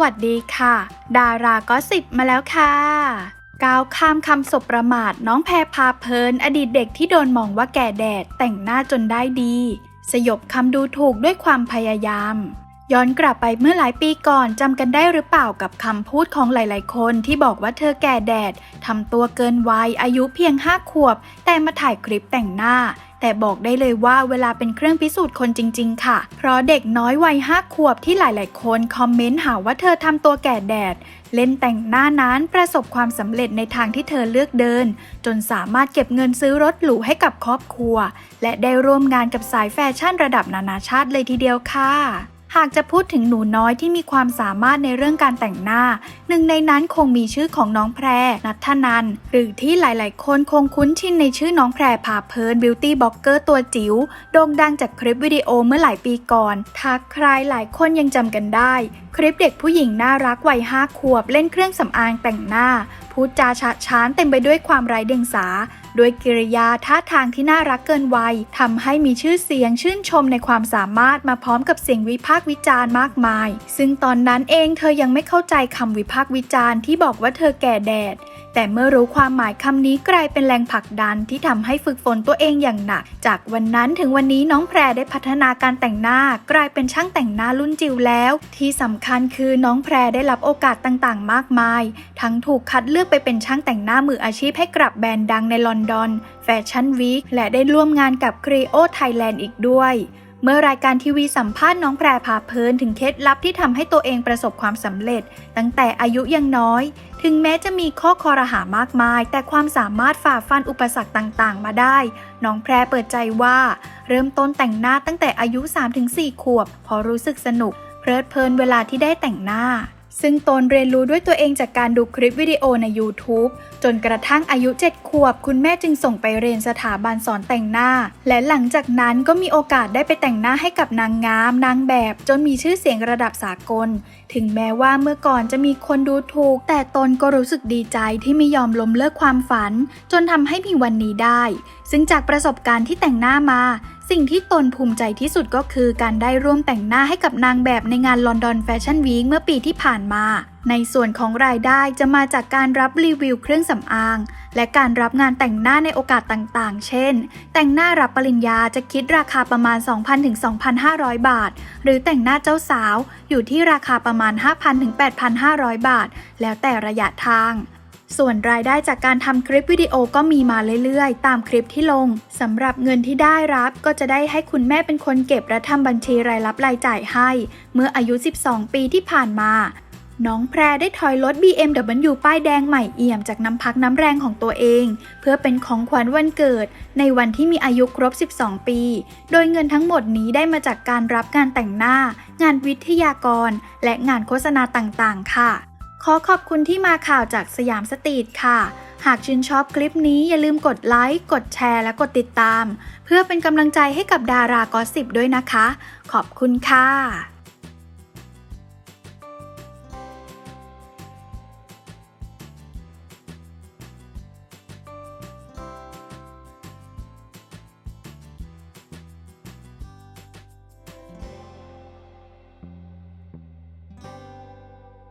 วัสดีค่ะ ดาราก็สิบมาแล้วค่ะก้าวข้ามคำสบประมาทน้องแพรพาเพลิน อดีตเด็กที่โดนมองว่าแก่แดดแต่งหน้าจนได้ดี สยบคำดูถูกด้วยความพยายาม ย้อนกลับไปเมื่อหลายปีก่อนจำกันได้หรือเปล่ากับคำพูดของหลายๆ คนที่บอกว่าเธอแก่แดดทำตัวเกินวัยอายุเพียงห้าขวบ แต่มาถ่ายคลิปแต่งหน้า แต่บอกได้เลยว่าเวลาเป็นเครื่องพิสูจน์คนจริง ๆ ค่ะ เพราะเด็กน้อยวัยห้าขวบที่หลายๆ คนคอมเมนต์หาว่าเธอทำตัวแก่แดด เล่นแต่งหน้านั้นประสบความสำเร็จในทางที่เธอเลือกเดิน จนสามารถเก็บเงินซื้อรถหรูให้กับครอบครัว และได้ร่วมงานกับสายแฟชั่นระดับนานาชาติเลยทีเดียวค่ะ หากจะพูดถึงหนูน้อยที่มีความสามารถในเรื่องการแต่งหน้า หนึ่งในนั้นคงมีชื่อของน้องแพร นัทนัน หรือที่หลายๆ คนคงคุ้นชินในชื่อน้องแพรพาเพลินบิวตี้บล็อกเกอร์ตัวจิ๋วโด่งดังจากคลิปวิดีโอเมื่อหลายปีก่อนถ้าใครหลายคนยังจำกันได้ คลิปเด็กผู้หญิงน่ารักวัยห้าขวบ เล่นเครื่องสำอางแต่งหน้าพูดจาฉะฉานเต็มไปด้วยความไร้เดียงสา ด้วยกิริยาท่าทางที่น่ารักเกินวัยทำให้มีชื่อเสียงชื่นชมในความสามารถมาพร้อมกับเสียงวิพากษ์วิจารณ์มากมาย ซึ่งตอนนั้นเองเธอยังไม่เข้าใจคำวิพากษ์วิจารณ์ที่บอกว่าเธอแก่แดด แต่เมื่อรู้ความหมายคำนี้กลายเป็นแรงผลักดันที่ทำให้ฝึกฝนตัวเองอย่างหนัก จากวันนั้นถึงวันนี้น้องแพรได้พัฒนาการแต่งหน้ากลายเป็นช่างแต่งหน้ารุ่นจิ๋วแล้ว ที่สำคัญคือน้องแพรได้รับโอกาสต่างๆ มากมาย ทั้งถูกคัดเลือกไปเป็นช่างแต่งหน้ามืออาชีพให้กับแบรนด์ดังในลอนดอนแฟชั่นวีคและได้ร่วมงานกับครีโอไทยแลนด์อีกด้วย เมื่อรายการทีวีสัมภาษณ์น้องแพรพาเพลินถึงเคล็ดลับที่ทำให้ตัวเองประสบความสำเร็จ ตั้งแต่อายุยังน้อย ถึงแม้จะมีข้อคอรหามากมาย แต่ความสามารถฝ่าฟันอุปสรรคต่างๆ มาได้ น้องแพรเปิดใจว่า เริ่มต้นแต่งหน้าตั้งแต่อายุ 3-4 ขวบ พอรู้สึกสนุก เพลิดเพลินเวลาที่ได้แต่งหน้า ซึ่งตนเรียนรู้ด้วยตัวเองจากการดูคลิปวิดีโอใน YouTube จนกระทั่งอายุ 7 ขวบ คุณแม่จึงส่งไปเรียนสถาบันสอนแต่งหน้า และหลังจากนั้นก็มีโอกาสได้ไปแต่งหน้าให้กับนางงาม นางแบบ จนมีชื่อเสียงระดับสากล ถึงแม้ว่าเมื่อก่อนจะมีคนดูถูก แต่ตนก็รู้สึกดีใจที่ไม่ยอมล้มเลิกความฝัน จนทำให้มีวันนี้ได้ ซึ่งจากประสบการณ์ที่แต่งหน้ามา สิ่งที่ตนภูมิใจที่สุดก็คือการได้ร่วมแต่งหน้าให้กับนางแบบในงานลอนดอนแฟชั่นวีคเมื่อปีที่ผ่านมา ในส่วนของรายได้จะมาจากการรับรีวิวเครื่องสำอาง และการรับงานแต่งหน้าในโอกาสต่างๆ เช่น แต่งหน้ารับปริญญาจะคิดราคาประมาณ 2,000ถึง2,500 บาท หรือแต่งหน้าเจ้าสาวอยู่ที่ราคาประมาณ 5,000ถึง8,500 บาท แล้วแต่ระยะทาง ส่วนรายได้จากการทำคลิปวิดีโอก็มีมาเรื่อยๆ ตามคลิปที่ลงสำหรับเงินที่ได้รับก็จะได้ให้คุณแม่เป็นคนเก็บและทำบัญชีรายรับรายจ่ายให้ เมื่ออายุ 12 ปีที่ผ่านมา น้องแพรได้ถอยรถ BMW ป้ายแดงใหม่เอี่ยมจากน้ำพักน้ำแรงของตัวเอง เพื่อเป็นของขวัญวันเกิด ในวันที่มีอายุครบ 12 ปี โดยเงินทั้งหมดนี้ได้มาจากการรับงานแต่งหน้า งานวิทยากร และงานโฆษณาต่างๆ ค่ะ ขอขอบคุณที่มาข่าวจากสยามสตรีทค่ะ หากชื่นชอบคลิปนี้อย่าลืมกดไลค์ กดแชร์ และกดติดตาม เพื่อเป็นกำลังใจให้กับดารากอสิบด้วยนะคะ ขอบคุณค่ะ